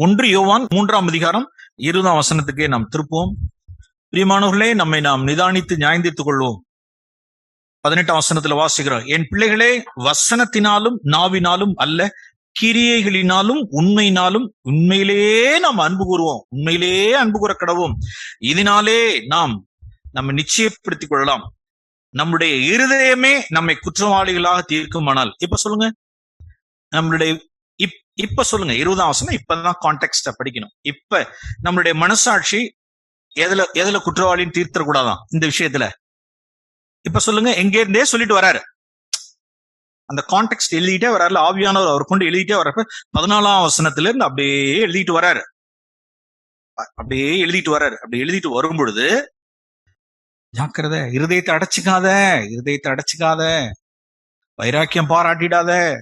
ஒன்று யோவான் மூன்றாம் அதிகாரம் இருபதாம் வசனத்துக்கே நாம் திருப்புவோம். பிரியமானவர்களே நம்மை நாம் நிதானித்து நியாயந்தித்துக் கொள்வோம். பதினெட்டாம் வசனத்துல வாசிக்கிறோம் என் பிள்ளைகளே வசனத்தினாலும் நாவினாலும் அல்ல கிரியைகளினாலும் உண்மையினாலும் உண்மையிலேயே நாம் அன்பு கூறுவோம். உண்மையிலேயே அன்பு கூற கடவோம் இதனாலே நாம் நம்ம நிச்சயப்படுத்திக் கொள்ளலாம். நம்முடைய இருதயமே நம்மை குற்றவாளிகளாக தீர்க்குமானால். இப்ப சொல்லுங்க. நம்மளுடைய இப்ப சொல்லுங்க இருபதாம் வசனம் இப்பதான் கான்டெக்ட படிக்கணும். இப்ப நம்மளுடைய மனசாட்சி எதுல எதுல குற்றவாளின்னு தீர்த்தக்கூடாதான் இந்த விஷயத்துல. இப்ப சொல்லுங்க எங்க இருந்தே சொல்லிட்டு வராரு. அந்த கான்டெக்ட் எழுதிட்டே வராரு ஆவியானவர் அவர் கொண்டு எழுதிட்டே வர்றப்ப பதினாலாம் வசனத்துல இருந்து அப்படியே எழுதிட்டு வராரு. அப்படியே எழுதிட்டு வர்றாரு அப்படி எழுதிட்டு வரும் பொழுது ஜாக்கிரதை இருதயத்தை அடைச்சிக்காத இருதயத்தை அடைச்சிக்காத வைராக்கியம் பாராட்டிடாத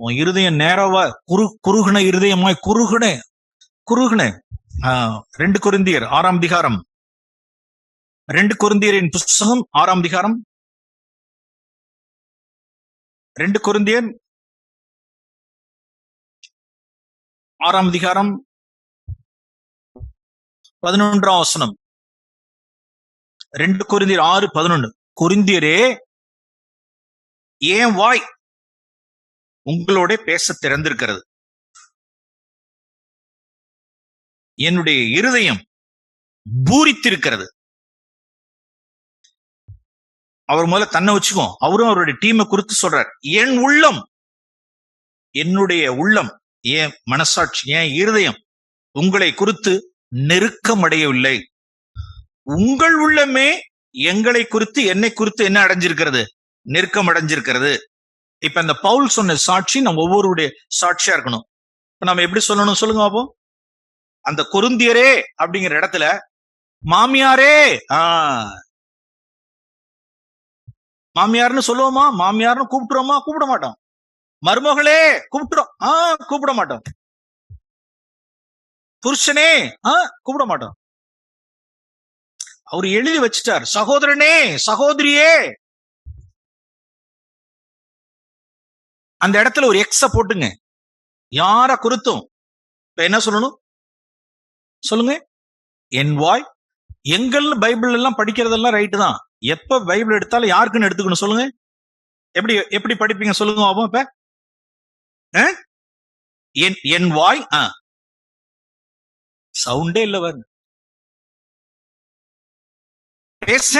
உன் இருதயம் நேரவா? குறு குறுகுன இருதயமாய் குறுகுனே குறுகுனே. ஆஹ், ரெண்டு குருந்தியர் ஆறாம் அதிகாரம். ரெண்டு குருந்தியரின் புஸ்தகம் ஆறாம் அதிகாரம். ரெண்டு குருந்தியர் ஆறாம் அதிகாரம். பதினொன்றாம் வசனம். ரெண்டு குருந்தியர் ஆறு பதினொன்னு. குருந்தியரே ஏன் வாய் உங்களோட பேச திறந்திருக்கிறது. என்னுடைய இருதயம் பூரித்திருக்கிறது. அவர் முதல்ல தன்னை வச்சுக்கோ. அவரும் அவருடைய டீமை குறித்து சொல்றார். என் உள்ளம் என்னுடைய உள்ளம் என் மனசாட்சி என் இருதயம் உங்களை குறித்து நெருக்கமடையவில்லை. உங்கள் உள்ளமே எங்களை குறித்து என்னை குறித்து என்ன அடைஞ்சிருக்கிறது? நெருக்கம் அடைஞ்சிருக்கிறது இப்ப இந்த பவுல் சொன்ன சாட்சி நம்ம ஒவ்வொருடைய சாட்சியா இருக்கணும். இப்ப நம்ம எப்படி சொல்லணும் சொல்லுங்க அப்போ அந்த கொருந்தியரே அப்படிங்கிற இடத்துல மாமியாரே ஆஹ் மாமியார்னு சொல்லுவோமா? மாமியார்னு கூப்பிட்டுறோமா கூப்பிட மாட்டோம். மருமகளே கூப்பிட்டுறோம் ஆ கூப்பிட மாட்டோம். புருஷனே ஆ கூப்பிட மாட்டோம். அவர் எழுதி வச்சிட்டார். சகோதரனே சகோதரியே அந்த இடத்துல ஒரு எக்ஸ போட்டுங்க. யார குறித்தும் இப்ப என்ன சொல்லணும்? சொல்லுங்க. என் வாய் எங்கள்னு பைபிள் எல்லாம் படிக்கிறதெல்லாம் ரைட்டு தான். எப்ப பைபிள் எடுத்தாலும் யாருக்குன்னு எடுத்துக்கணும் சொல்லுங்க. எப்படி எப்படி படிப்பீங்க சொல்லுங்க பாப்போம் இப்ப ஆ? என் என் வாய் ஆ. சவுண்டே இல்ல வரு பேச.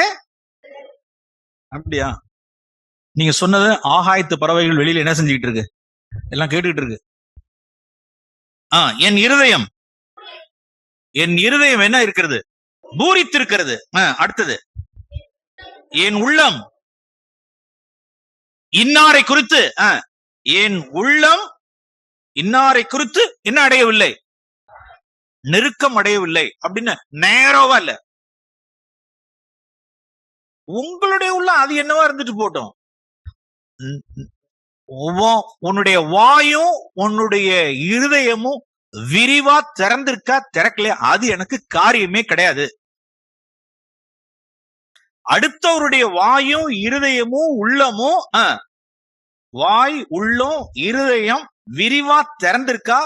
அப்படியா? நீங்க சொன்னது ஆகாயத்து பறவைகள் வெளியில என்ன செஞ்சுக்கிட்டு இருக்கு எல்லாம் கேட்டுக்கிட்டு இருக்கு ஆ என் இருதயம். என் இருதயம் என்ன இருக்கிறது? பூரித்திருக்கிறது. அடுத்தது. என் உள்ளம். இன்னாரை குறித்து என் உள்ளம் இன்னாரை குறித்து என்ன அடையவில்லை? நெருக்கம் அடையவில்லை அப்படின்னு நேரோவா இல்ல. உங்களுடைய உள்ள அது என்னவா இருந்துட்டு போட்டோம்? உன்னுடைய வாயும் உன்னுடைய இருதயமும் விரிவா திறந்திருக்கா திறக்கலையா? அது எனக்கு காரியமே கிடையாது. அடுத்தவருடைய வாயும் இருதயமும் உள்ளமும் வாய் உள்ளம் இருதயம் விரிவா திறந்திருக்கா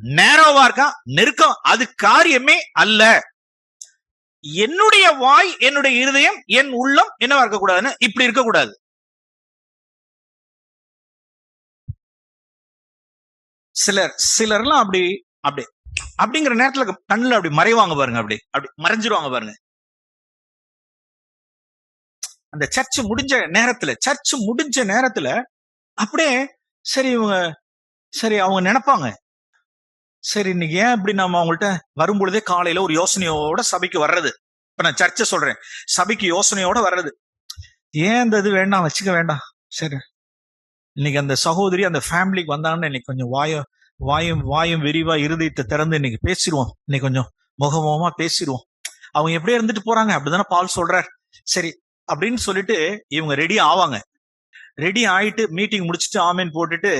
நேரோவா இருக்கா? நெருக்கம். அது காரியமே அல்ல. என்னுடைய வாய் என்னுடைய இருதயம் என் உள்ளம் என்னவா இருக்கக்கூடாதுன்னு? இப்படி இருக்கக்கூடாது. சிலர் சிலர்லாம் அப்படி அப்படி அப்படிங்கிற நேரத்துல கண்ணுல அப்படி மறைவாங்க பாருங்க அப்படி அப்படி மறைஞ்சிருவாங்க பாருங்க. அந்த சர்ச் முடிஞ்ச நேரத்துல சர்ச் முடிஞ்ச நேரத்துல அப்படியே சரி இவங்க சரி அவங்க நினைப்பாங்க. சரி இன்னைக்கு ஏன் இப்படி நம்ம அவங்கள்ட்ட வரும்பொழுதே காலையில ஒரு யோசனையோட சபைக்கு வர்றது? இப்ப நான் சர்ச்சை சொல்றேன். சபைக்கு யோசனையோட வர்றது. ஏன் இந்த இது வேண்டாம் வச்சுக்க வேண்டாம். சரி. இன்னைக்கு அந்த சகோதரி அந்த ஃபேமிலிக்கு வந்தாங்கன்னு இன்னைக்கு கொஞ்சம் வாயம் வாயும் வாயும் விரிவா இருதயத்தை திறந்து இன்னைக்கு பேசிடுவோம் இன்னைக்கு கொஞ்சம் முகமுகமா பேசிடுவோம் அவங்க எப்படியே இருந்துட்டு போறாங்க. அப்படிதானே பால் சொல்றார். சரி அப்படின்னு சொல்லிட்டு இவங்க ரெடி ஆவாங்க. ரெடி ஆயிட்டு மீட்டிங் முடிச்சுட்டு ஆமேன் போட்டுட்டு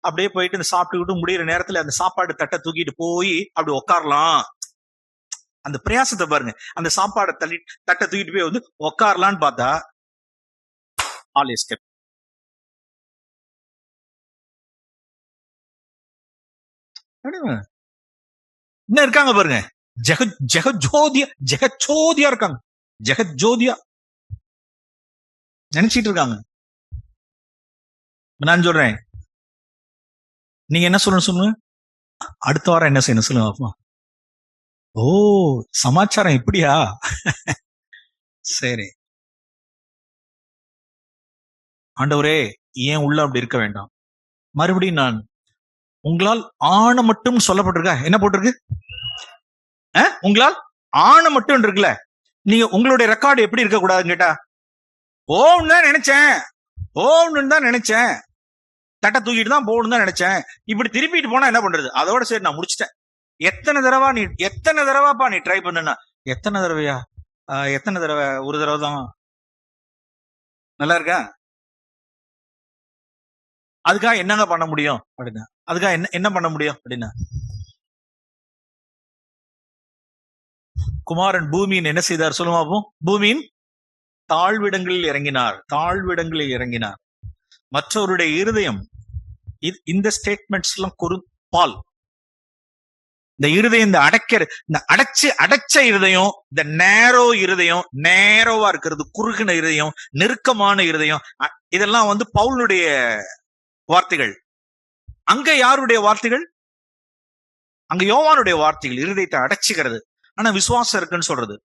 அப்படியே போயிட்டு இந்த சாப்பிட்டுக்கிட்டு முடியிற நேரத்துல அந்த சாப்பாடு தட்டை தூக்கிட்டு போய் அப்படி உக்காரலாம். அந்த பிரயாசத்தை பாருங்க. அந்த சாப்பாடை தள்ளி தட்டை தூக்கிட்டு போய் வந்து உட்காரலான்னு பார்த்தா ஆல் எஸ்கேப் என்ன இருக்காங்க பாருங்க. ஜெக ஜெகஜோதியா ஜெகச்சோதியா இருக்காங்க. ஜெகஜோதியா. நினைச்சிட்டு இருக்காங்க. நான் சொல்றேன். நீங்க என்ன சொல்லணும் சொல்லுங்க அடுத்த வாரம் என்ன செய்யணும் சொல்லுங்க அப்பா ஓ சமாச்சாரம் இப்படியா? சரி. ஆண்டவரே ஏன் உள்ள அப்படி இருக்க வேண்டாம்? மறுபடியும் நான் உங்களால் ஆணை மட்டும் சொல்லப்பட்டிருக்கா? என்ன போட்டிருக்கு? உங்களால் ஆணை மட்டும் இருக்குல்ல? நீங்க உங்களுடைய ரெக்கார்டு எப்படி இருக்க கூடாதுன்னு கேட்டா ஓம்னு தான் நினைச்சேன். ஓம்னு தான் நினைச்சேன். தட்டை தூக்கிட்டு தான் போகணும்னு தான் நினைச்சேன். இப்படி திருப்பிட்டு போனா என்ன பண்றது? அதோட சரி நான் முடிச்சிட்டேன். எத்தனை தடவை நீ எத்தனை தடவைப்பா நீ ட்ரை பண்ணுனா எத்தனை தடவையா? எத்தனை தடவை? ஒரு தடவை தான் நல்லா இருக்கா? அதுக்காக என்னங்க பண்ண முடியும்? அப்படின்னா அதுக்காக என்ன என்ன பண்ண முடியும்? அப்படின்னா குமாரன் பூமியின் என்ன செய்தார் சொல்லுமா அப்போ பூமியின் தாழ்விடங்களில் இறங்கினார். தாழ்விடங்களில் இறங்கினார். மற்றவருடைய இருதயம் இது- இந்த ஸ்டேட்மெண்ட்ஸ் எல்லாம் குறு பால் இந்த இருதயம் இந்த அடைக்கிற இந்த அடைச்சு அடைச்ச இருதயம் இந்த நேரோ இருதயம் நேரோவா இருக்கிறது குறுகின இருதயம் நெருக்கமான இருதயம் இதெல்லாம் வந்து பவுலுடைய வார்த்தைகள். அங்க யாருடைய வார்த்தைகள்? அங்க யோவானுடைய வார்த்தைகள் இருதயத்தை அடைச்சிக்கிறது. ஆனா விசுவாசம் இருக்குன்னு சொல்றது.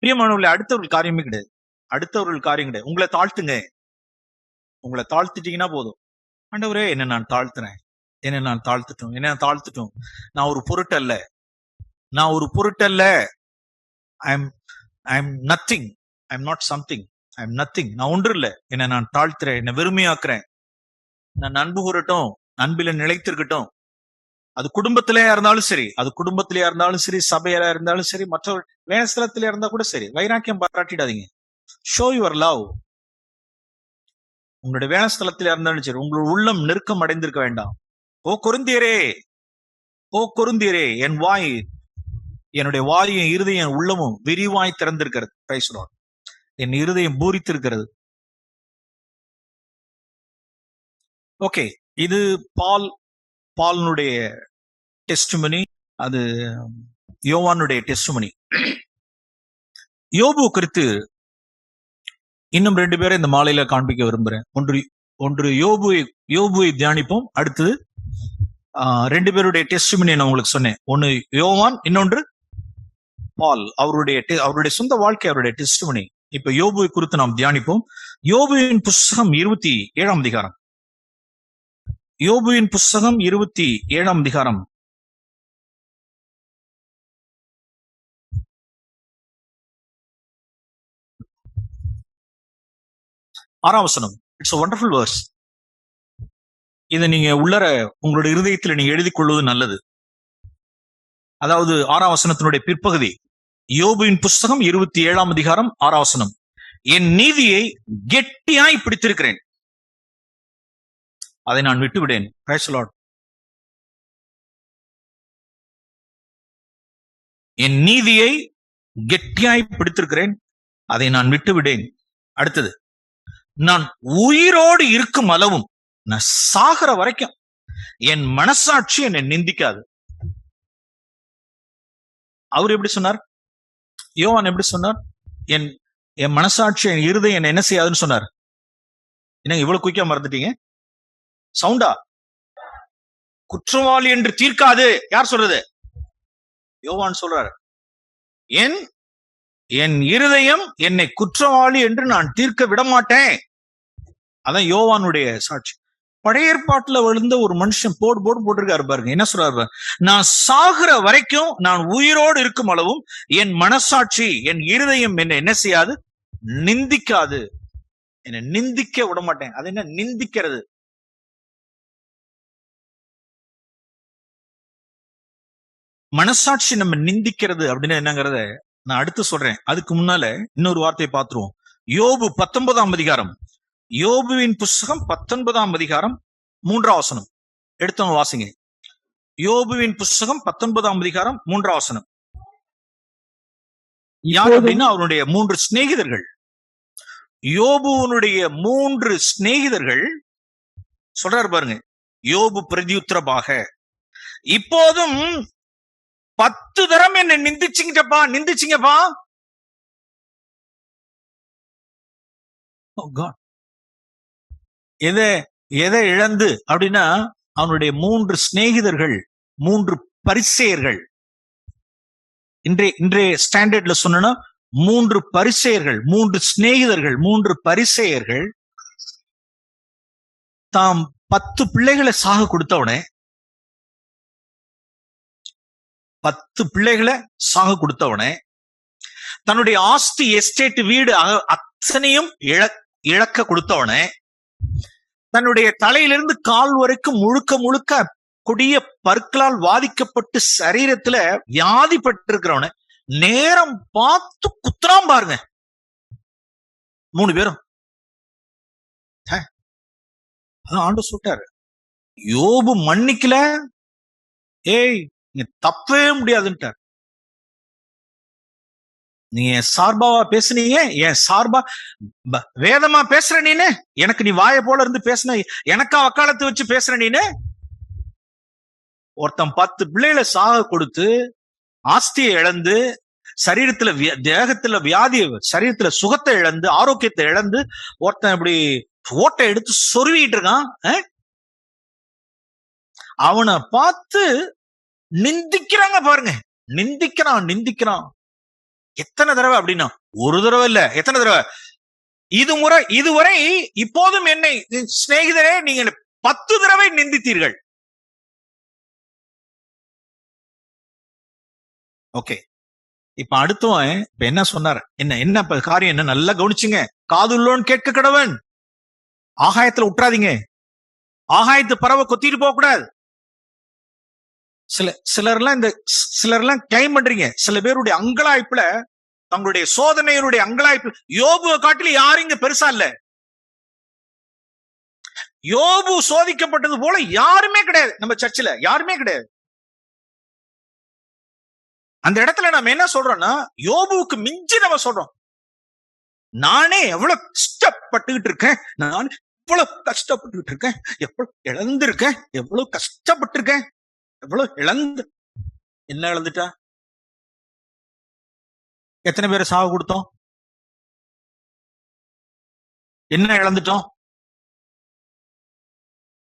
பிரியமானவர்களை அடுத்தவர்கள் காரியமே கிடையாது. அடுத்தவர்கள் காரியம் கிடையாது. உங்களை தாழ்த்துங்க. உங்களை தாழ்த்திட்டீங்கன்னா போதும். ஆண்டவரே என்ன நான் தாழ்த்துறேன். என்ன நான் தாழ்த்துட்டோம். என்ன நான் தாழ்த்துட்டோம். நான் ஒரு பொருட்டல்ல. நான் ஒரு பொருட்டல்ல. I am I am nothing I am not something I am nothing நான் ஒன்று இல்லை. என்ன நான் தாழ்த்துறேன். என்ன வெறுமையாக்குறேன். நான் அன்பு கூறட்டும் அன்பில நிலைத்திருக்கட்டும். அது குடும்பத்திலேயா இருந்தாலும் சரி அது குடும்பத்திலேயா இருந்தாலும் சரி சபையில இருந்தாலும் சரி மற்ற வேணஸ்தலத்திலே இருந்தா கூட சரி. வைராக்கியம் பாராட்டிடாதீங்க. ஷோ யுவர் லவ் உங்களுடைய வேணஸ்தலத்திலே இருந்தாலும் சரி உங்களுடைய உள்ளம் நெருக்கம் அடைந்திருக்க வேண்டாம். ஓ கொருந்தியரே! ஓ கொருந்தியரே! என் வாய் என்னுடைய வாயும் இருதயம் உள்ளமும் விரிவாய் திறந்திருக்கிறது. பேசுறோம் என் இருதயம் பூரித்திருக்கிறது. ஓகே. இது பால் பால்னுடைய டெஸ்டிமனி அது யோவானுடைய டெஸ்டிமனி யோபு குறித்து இன்னும் ரெண்டு பேரை இந்த மாலையில காண்பிக்க விரும்புறேன். ஒன்று ஒன்று யோபுவை யோபுவை தியானிப்போம். அடுத்தது ஆஹ், ரெண்டு பேருடைய டெஸ்டிமனி நான் உங்களுக்கு சொன்னேன். ஒன்னு யோவான் இன்னொன்று பால். அவருடைய அவருடைய சொந்த வாழ்க்கை அவருடைய டெஸ்ட்மணி இப்ப யோபுவை குறித்து நாம் தியானிப்போம். யோபுவின் புஸ்தகம் இருபத்தி ஏழாம் அதிகாரம். யோபுவின் புஸ்தகம் இருபத்தி ஏழாம் அதிகாரம். ஆறாம் வசனம். இட்ஸ் ஒண்டர்ஃபுல் வேர்ஸ் இதை நீங்க உள்ளர உங்களுடைய இருதயத்தில் நீங்க எழுதிக் கொள்வது நல்லது. அதாவது ஆறாம் வசனத்தினுடைய பிற்பகுதி. யோபுவின் புஸ்தகம் இருபத்தி ஏழாம் அதிகாரம் ஆறாம் வசனம். என் நீதியை கெட்டியாய் பிடித்திருக்கிறேன். அதை நான் விட்டுவிடேன். பேசலாட் என் நீதியை கெட்டியாய் பிடித்திருக்கிறேன். அதை நான் விட்டுவிடேன். அடுத்தது நான் உயிரோடு இருக்கும் அளவும் நான் சாகிற வரைக்கும் என் மனசாட்சி என்னை நிந்திக்காது. அவர் எப்படி சொன்னார்? யோவான் எப்படி சொன்னார்? என் என் மனசாட்சி என் இருதை என்னை என்ன செய்யாதுன்னு சொன்னார். என்ன இவ்வளவு குயிக்கா மறந்துட்டீங்க? சவுண்டா? குற்றவாளி என்று தீர்க்காது. யார் சொல்றது? யோவான் சொல்றாரு. என் என் இருதயம் என்னை குற்றவாளி என்று நான் தீர்க்க விட மாட்டேன் அதான் யோவானுடைய சாட்சி. பழைய ஏற்பாட்டுல விழுந்த ஒரு மனுஷன் போடு போடு போட்டிருக்காரு பாருங்க. என்ன சொல்றாரு நான் சாகுற வரைக்கும் நான் உயிரோடு இருக்கும் அளவும் என் மனசாட்சி என் இருதயம் என்னை என்ன செய்யாது? நிந்திக்காது. என்னை நிந்திக்க விட மாட்டேன் அது என்ன? நிந்திக்கிறது. மனசாட்சி நம்ம நிந்திக்கிறது அப்படின்னு என்னங்கறத நான் அடுத்து சொல்றேன். அதுக்கு முன்னால இன்னொரு வார்த்தையை பார்த்துருவோம். யோபு பத்தொன்பதாம் அதிகாரம். யோபுவின் புஸ்தகம் பத்தொன்பதாம் அதிகாரம் மூன்றாம் வசனம். எடுத்தவங்க வாசிங்க. யோபுவின் புஸ்தகம் பத்தொன்பதாம் அதிகாரம் மூன்றாம் வசனம். யார் அப்படின்னா அவருடைய மூன்று சிநேகிதர்கள். யோபுவனுடைய மூன்று சிநேகிதர்கள். சொல்றாரு பாருங்க. யோபு பிரதியுத்தரமாக. இப்போதும் பத்து தரம் என்னை நிந்திச்சிங்கப்பா. நிந்திச்சிங்கப்பா oh எதை எதை இழந்து அப்படின்னா அவனுடைய மூன்று சிநேகிதர்கள் மூன்று பரிசெயர்கள். இன்றைய இன்றைய ஸ்டாண்டர்ட்ல சொன்னா மூன்று பரிசெயர்கள் மூன்று சிநேகிதர்கள் மூன்று பரிசெயர்கள் தாம் பத்து பிள்ளைகளை சாக கொடுத்தவனே பத்து பிள்ளைகளை சாக கொடுத்தவனே. தன்னுடைய ஆஸ்தி எஸ்டேட் வீடு அத்தனையும் இழ இழக்க கொடுத்தவனே. தன்னுடைய தலையிலிருந்து கால் வரைக்கும் முழுக்க முழுக்க கொடிய பற்களால் வாதிக்கப்பட்டு சரீரத்துல வியாதிப்பட்டிருக்கிறவன நேரம் பார்த்து குத்துறான் பாருங்க. மூணு பேரும். அதான் ஆண்டு சொல்லிட்டாரு. யோபு மன்னிக்கல. ஏய் நீங்க தப்பவே முடியாதுன்ட்டார். நீ என் சார்பாவா பேசுனீங்க? என் சார்பா? வேதமா பேசுற நீனு? எனக்கு நீ வாயை போல இருந்து பேசுன எனக்கா வக்காலத்து வச்சு பேசுற நீனு? ஒருத்தன் பத்து பிள்ளைகளை சாக கொடுத்து ஆஸ்தியை இழந்து சரீரத்துல தேகத்துல வியாதி சரீரத்துல சுகத்தை இழந்து ஆரோக்கியத்தை இழந்து ஒருத்தன் இப்படி ஓட்டை எடுத்து சொருவிட்டு இருக்கான் அவனை பார்த்து நிந்திக்கிறாங்க பாருங்க. நிந்திக்கிறான் நிந்திக்கிறான். எத்தனை தடவை அப்படின்னா ஒரு தடவை இல்ல எத்தனை தடவை? இது முறை இதுவரை இப்போதும் என்னை சிநேகிதரே நீங்க பத்து தடவை நிந்தித்தீர்கள். ஓகே. இப்ப அடுத்தவன் இப்ப என்ன சொன்னார்? என்ன என்ன காரியம் என்ன? நல்லா கவனிச்சுங்க. காதுள்ளோன்னு கேட்க கடவன் ஆகாயத்துல விட்டுறாதீங்க ஆகாயத்து பறவை கொத்திட்டு போக கூடாது சில சிலர்லாம் இந்த சிலர்லாம் கிளைம் பண்றீங்க. சில பேருடைய அங்கலாய்ப்புல தங்களுடைய சோதனையினுடைய அங்கலாய்ப்பு யோபுவை காட்டில யாரும் இங்க பெருசா இல்ல. யோபு சோதிக்கப்பட்டது போல யாருமே கிடையாது. நம்ம சர்ச்சில் யாருமே கிடையாது. அந்த இடத்துல நம்ம என்ன சொல்றோம்னா யோபுவுக்கு மிஞ்சி நம்ம சொல்றோம். நானே எவ்வளவு கஷ்டப்பட்டுக்கிட்டு இருக்கேன். நான் எவ்வளவு கஷ்டப்பட்டுக்கிட்டு இருக்கேன். எவ்வளவு இழந்திருக்கேன். எவ்வளவு கஷ்டப்பட்டிருக்கேன். எவ்வளவு இழந்து என்ன இழந்துட்டா? எத்தனை பேரை சாவு கொடுத்தோம்? என்ன இழந்துட்டோம்?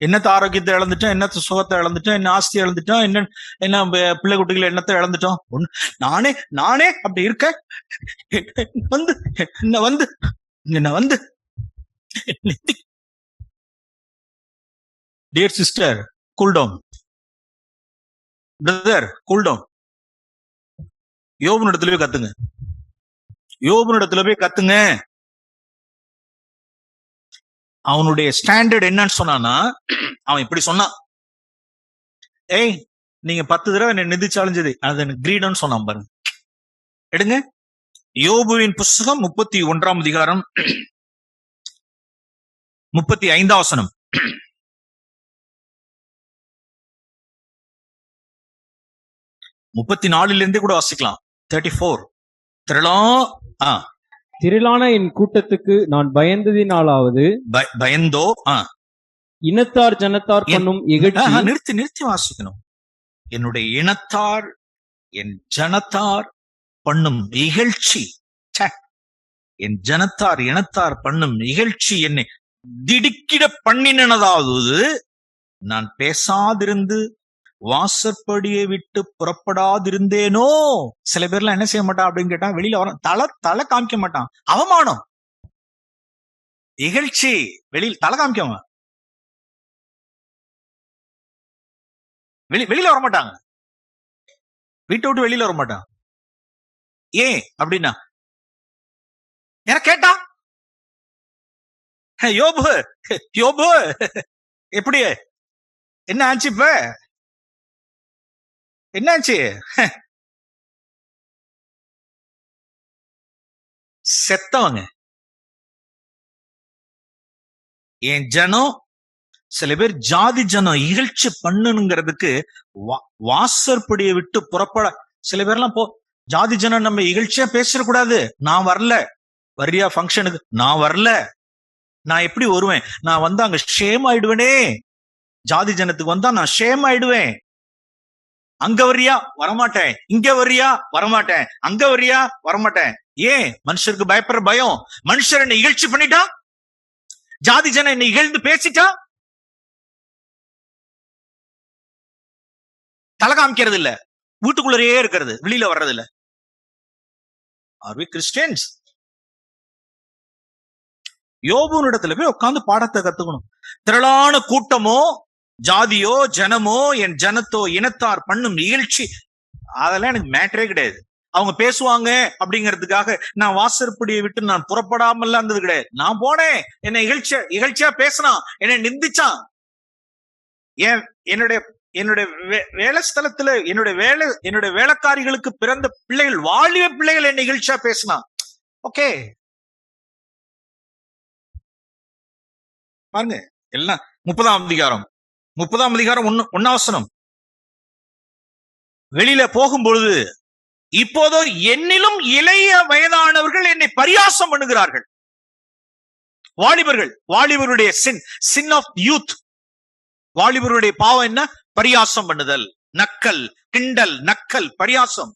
என்னத்த ஆரோக்கியத்தை இழந்துட்டோம்? என்னத்த சுகத்தை இழந்துட்டோம்? என்ன ஆஸ்தி இழந்துட்டோம்? என்ன என்ன பிள்ளை குட்டிகள் என்னத்தை இழந்துட்டோம்? ஒண்ணு நானே நானே அப்படி இருக்க. வந்து என்ன வந்து என்ன வந்து. Dear sister cool down brother cool down யோபனிடத்துல போய் கத்துங்க. யோபனிடத்துல போய் கத்துங்க. அவனுடைய ஸ்டாண்டர்ட் என்னன்னு சொன்னானா அவன் இப்படி சொன்னான். ஏய் நீங்க பத்து தடவை என்ன நிதிச்சாலும் சரி அது எனக்கு கிரீடன்னு சொன்னான் பாருங்க. எடுங்க. யோபுவின் புஸ்தகம் முப்பத்தி ஒன்றாம் அதிகாரம் முப்பத்தி ஐந்தாம் முப்பத்தி நாலுல இருந்தே கூட வாசிக்கலாம். தேர்ட்டி ஃபோர் திரளாம் ஆ. திரளான என் கூட்டத்துக்கு நான் பயந்ததினாலாவது பய- பயந்தோ ஆ. இனத்தார் ஜனத்தார் பண்ணும் நிறுத்தி நிறுத்தி வாசிக்கணும். என்னுடைய இனத்தார் என் ஜனத்தார் பண்ணும் இகழ்ச்சி. ச்சே. என் ஜனத்தார் இனத்தார் பண்ணும் இகழ்ச்சி என்னை திடுக்கிட பண்ணினதாவது நான் பேசாதிருந்து வாசற்படியை விட்டு புறப்படாதிருந்தேனோ? சில பேர்லாம் என்ன செய்ய மாட்டான் அப்படின்னு கேட்டா வெளியில வர தலை தலை காமிக்க மாட்டான். அவமானம். இகழ்ச்சி. வெளியில் தலை காமிக்க வெளி வெளியில வர மாட்டாங்க வீட்டை விட்டு வெளியில வர மாட்டான் ஏன் அப்படின்னா? என கேட்டா? ஹே, யோபு. யோபு. எப்படி என்ன ஆச்சு இப்ப? என்னாச்சு? செத்தவங்க. என் ஜனம் சில பேர் ஜாதி ஜனம் இகழ்ச்சி பண்ணணுங்கிறதுக்கு வா- வாசற்படியை விட்டு புறப்பட சில பேர்லாம் போ ஜாதி ஜனம் நம்ம இகழ்ச்சியா பேசக்கூடாது நான் வரல. வரியா ஃபங்க்ஷனுக்கு நான் வரல. நான் எப்படி வருவேன்? நான் வந்து அங்க ஷேம் ஆயிடுவேனே. ஜாதி ஜனத்துக்கு வந்தா நான் ஷேம் ஆயிடுவேன். அங்க வரியா வரமாட்டேன். இங்க வரியா வரமாட்டேன். அங்க வரியா வரமாட்டேன். ஏன்? மனுஷருக்கு பயப்படுற பயம். மனுஷர் என்னை இகழ்ச்சி பண்ணிட்டா? ஜாதி ஜனம் என்னை இகழ்ந்து பேசிட்டா? தலை காமிக்கிறது இல்ல வீட்டுக்குள்ளரையே இருக்கிறது. வெளியில வர்றது இல்ல ஆர் வி கிறிஸ்டியன்ஸ் யோபுனிடத்துல போய் உட்கார்ந்து பாடத்தை கத்துக்கணும். திரளான கூட்டமோ ஜாதியோ ஜனமோ என் ஜனத்தோ இனத்தார் பண்ணும் நிகழ்ச்சி அதெல்லாம் எனக்கு மேட்டரே கிடையாது. அவங்க பேசுவாங்க அப்படிங்கிறதுக்காக நான் வாசற்படியை விட்டு நான் புறப்படாமல் இருந்தது கிடையாது. நான் போனேன். என்னை இகழ்ச்சியா இகழ்ச்சியா பேசினான். என்னை நிந்திச்சான். ஏன் என்னுடைய என்னுடைய வே- வேலை ஸ்தலத்துல என்னுடைய வேலை என்னுடைய வேலைக்காரிகளுக்கு பிறந்த பிள்ளைகள் வாலிப பிள்ளைகள் என்னை இகழ்ச்சியா பேசினான். ஓகே. பாருங்க எல்லாம் முப்பதாம் அதிகாரம். முப்பதாம் அதிகாரம் ஒன்னு ஒன்னாவசனம் வெளியில போகும்பொழுது இப்போதோ என்னிலும் இளைய வயதானவர்கள் என்னை பரியாசம் பண்ணுகிறார்கள். வாலிபர்கள் வாலிபருடைய சின் சின் ஆஃப் யூத் வாலிபருடைய பாவம் என்ன? பரியாசம் பண்ணுதல் நக்கல் கிண்டல் நக்கல் பரியாசம்.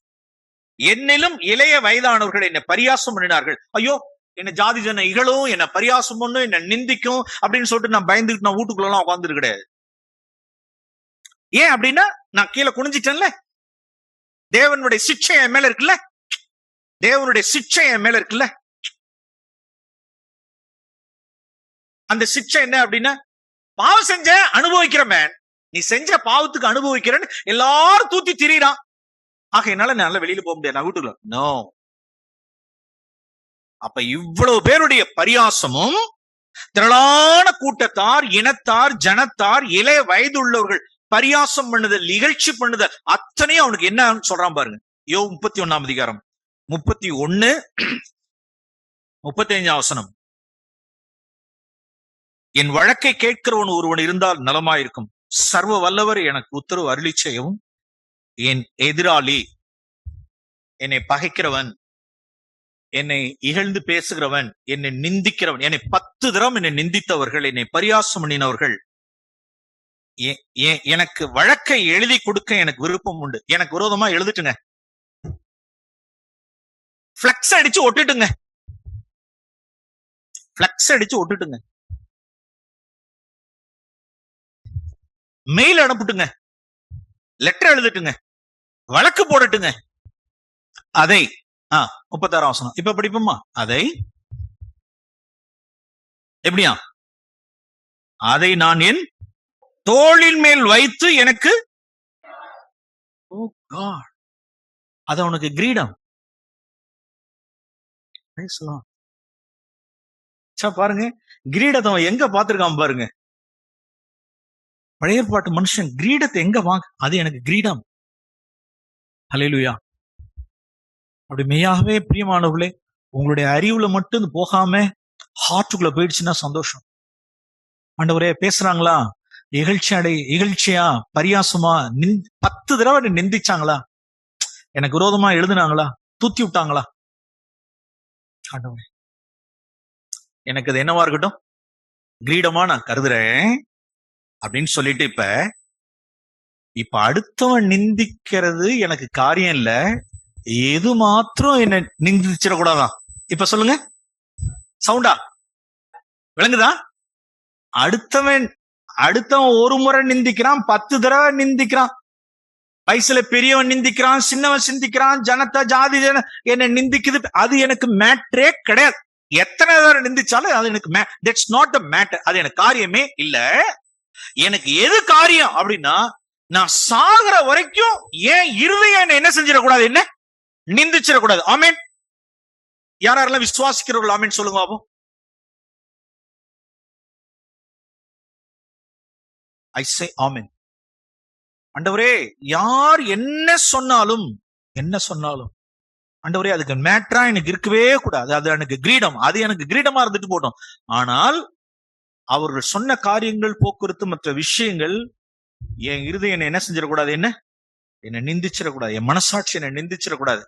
என்னிலும் இளைய வயதானவர்கள் என்னை பரியாசம் பண்ணினார்கள். ஐயோ என்ன ஜாதி ஜன இகழும் என்ன பரியாசம் பண்ணும் என்ன நிந்திக்கும் அப்படின்னு சொல்லிட்டு நான் பயந்துட்டு நான் வீட்டுக்குள்ள எல்லாம் உட்கார்ந்துட்டு கிடையாது ஏன் அப்படின்னா நான் கீழே குனிஞ்சிட்டேன்ல. தேவனுடைய சிக்ஷை என் மேல இருக்குல்ல? தேவனுடைய சிக்ஷை என் மேல இருக்குல்ல? அந்த சிக்ஷை என்ன அப்படின்னா பாவம் செஞ்ச அனுபவிக்கிற மேன் நீ செஞ்ச பாவத்துக்கு அனுபவிக்கிறேன்னு எல்லாரும் தூத்தி திரியிறான். ஆக என்னால நல்ல வெளியில போக முடியாது. நான் வீட்டுக்குள்ள நோ அப்ப இவ்வளவு பேருடைய பரியாசமும் திரளான கூட்டத்தார் இனத்தார் ஜனத்தார் இளைய வயதுள்ளவர்கள் பரியாசம் பண்ணுதல் இகழ்ச்சி பண்ணுதல் அத்தனையும் அவனுக்கு என்ன சொல்றான் பாருங்க. யோ முப்பத்தி ஒண்ணாம் அதிகாரம். முப்பத்தி ஒன்னு முப்பத்தி அஞ்சாம் வசனம். என் வழக்கை கேட்கிறவன் ஒருவன் இருந்தால் நலமாயிருக்கும். சர்வ வல்லவர் எனக்கு உத்தரவு அருளி செய்யவும். என் எதிராளி என்னை பகைக்கிறவன். என்னை இகழ்ந்து பேசுகிறவன். என்னை நிந்திக்கிறவன். என்னை பத்து தரம் என்னை நிந்தித்தவர்கள். என்னை பரியாசம் பண்ணினவர்கள். எனக்கு வழக்கை எழுதி கொடுக்க எனக்கு விருப்பம் உண்டு. எனக்கு விரோதமா எழுதிட்டுங்க. பிளக்ஸ் அடிச்சு ஒட்டுட்டுங்க. பிளக்ஸ் அடிச்சு ஒட்டுட்டுங்க. மெயில் அனுப்பிட்டுங்க. லெட்டர் எழுதிட்டுங்க. வழக்கு போடட்டுங்க. அதை ஆ முப்பத்தாறாம் வசனம். இப்ப படிப்போமா? அதை எப்படியா? அதை நான் என் தோளின் மேல் வைத்து எனக்கு ஓ காட். அது அவனுக்கு கிரீடம். பாருங்க கிரீடத்தை அவன் எங்க பார்த்திருக்கான் பாருங்க. பழைய ஏற்பாட்டு மனுஷன் கிரீடத்தை எங்க வாங்க அது எனக்கு கிரீடம். அலையிலுயா அப்படி மெய்யாகவே பிரியமானவர்களே உங்களுடைய அறிவுல மட்டும் போகாம ஹார்ட்டுக்குள்ள போயிடுச்சுன்னா சந்தோஷம். ஆண்டவரே பேசுறாங்களா? இகழ்ச்சி அடை இகழ்ச்சியா பரியாசமா நிந் பத்து தடவை நிந்திச்சாங்களா? எனக்கு விரோதமா எழுதுனாங்களா? தூத்தி விட்டாங்களா? எனக்கு அது என்னவா இருக்கட்டும்? கிரீடமா நான் கருதுறேன் அப்படின்னு சொல்லிட்டு இப்ப இப்ப அடுத்தவன் நிந்திக்கிறது எனக்கு காரியம் இல்ல. எது மாத்திரம் என்ன நிந்திச்சிடக்கூடாதான் இப்ப சொல்லுங்க. சவுண்டா? விளங்குதா? அடுத்தவன் அடுத்தவன் ஒரு முறை நிந்திக்கிறான் பத்து தடவை நிந்திக்கிறான். வயசுல பெரியவன் நிந்திக்கிறான் சின்னவன் சிந்திக்கிறான் ஜனத்தை ஜாதி ஜன என்ன நிந்திக்குது அது எனக்கு மேட்ரே கிடையாது. எத்தனை தடவை நிந்திச்சாலும் அது எனக்கு தட்ஸ் நாட் த மேட்டர் அது எனக்கு காரியமே இல்ல. எனக்கு எது காரியம் அப்படின்னா நான் சாகுற வரைக்கும் ஏன் இருதயம் என்ன என்ன செஞ்சிடக்கூடாது என்ன? நிந்திச்சிடக்கூடாது. ஆமேன். யாரெல்லாம் விசுவாசிக்கிறவர்கள் ஆமேன் சொல்லுங்க பாப்போம். ஐ சே ஆமேன் அண்டவரே யார் என்ன சொன்னாலும் என்ன சொன்னாலும் அண்டவரே அதுக்கு மேட்ரா எனக்கு இருக்கவே கூடாது. அது எனக்கு கிரீடம். அது எனக்கு கிரீடமா இருந்துட்டு போட்டோம் ஆனால் அவர்கள் சொன்ன காரியங்கள் போக்குவரத்து மற்ற விஷயங்கள் என் இருதயம் என்னை என்ன செஞ்சிடக்கூடாது? என்ன? என்னை நிந்திச்சிடக்கூடாது. என் மனசாட்சி என்னை நிந்திச்சிடக்கூடாது.